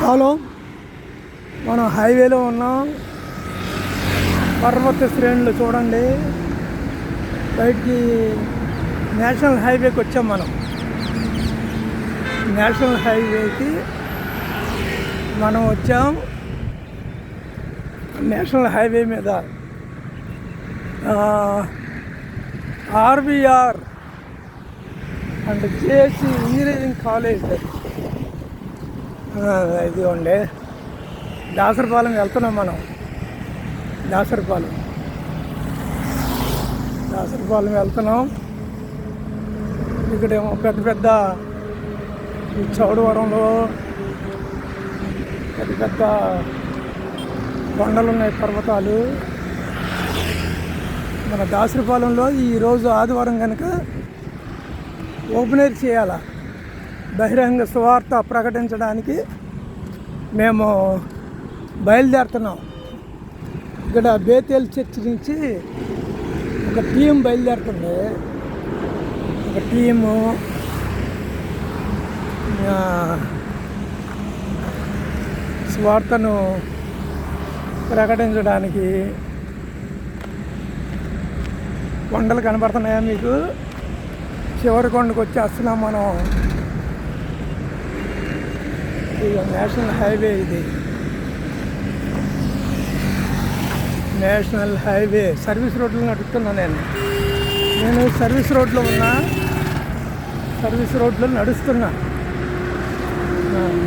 Shallow మనం హైవేలో ఉన్నాం. పర్వత శ్రేణులు చూడండి. బయటికి నేషనల్ హైవేకి వచ్చాం మనం. నేషనల్ హైవేకి మనం వచ్చాం. నేషనల్ హైవే మీద. RBR and JC engineering college. ఇదిగోండి దాసరపాలెం వెళ్తున్నాం మనం. దాసరపాలెం దాసరపాలెం వెళ్తున్నాం. ఇక్కడేమో పెద్ద పెద్ద చౌడవరంలో పెద్ద పెద్ద కొండలు ఉన్నాయి పర్వతాలు. మన దాసరిపాలెంలో ఈరోజు ఆదివారం కనుక ఓపెనర్ చేయాలా? బహిరంగ సువార్త ప్రకటించడానికి మేము బయలుదేరుతున్నాం. ఇక్కడ బేతేల్ చర్చ్ నుంచి ఒక టీం బయలుదేరుతుంది. ఒక టీము స్వార్తను స్వార్థను ప్రకటించడానికి కొండలు కనబడుతున్నాయా మీకు? చివరి కొండకు వచ్చేస్తున్నాం మనం. ఇది నేషనల్ హైవే ఇది. నేషనల్ హైవే సర్వీస్ రోడ్లో నడుపుతున్నా నేను. నేను సర్వీస్ రోడ్లో ఉన్నా. సర్వీస్ రోడ్లో నడుస్తున్నా.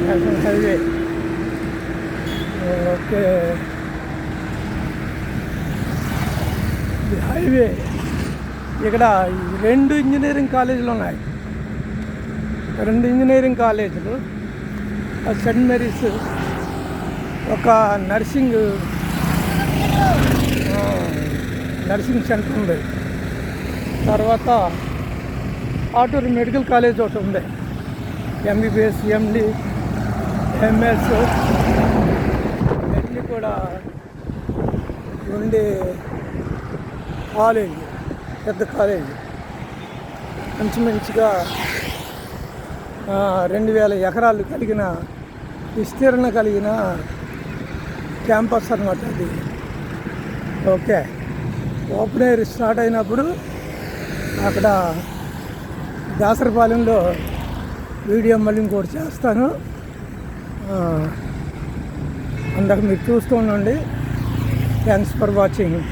National highway okay. ఇది హైవే ఇక్కడ రెండు ఇంజనీరింగ్ కాలేజీలు ఉన్నాయి. రెండు ఇంజనీరింగ్ కాలేజీలు సెంట్ మేరీస్ ఒక నర్సింగ్ నర్సింగ్ సెంటర్ ఉంది. తర్వాత ఆటూరు మెడికల్ కాలేజ్ ఒకటి ఉంది. ఎంబీబీఎస్ ఎండి ఎంఎస్ ఇవన్నీ కూడా ఉండే కాలేజ్ పెద్ద కాలేజ్. మంచి మంచిగా రెండు వేల ఎకరాలు కలిగిన విస్తీర్ణ కలిగిన క్యాంపస్ అనమాట అది. ఓకే. ఓపెన్ ఎయిర్ స్టార్ట్ అయినప్పుడు అక్కడ దాసరపాలెంలో వీడియో మళ్ళీ ఇంకోటి చేస్తాను. ఆ, అందాక మీరు చూస్తూ ఉండండి. Thanks for watching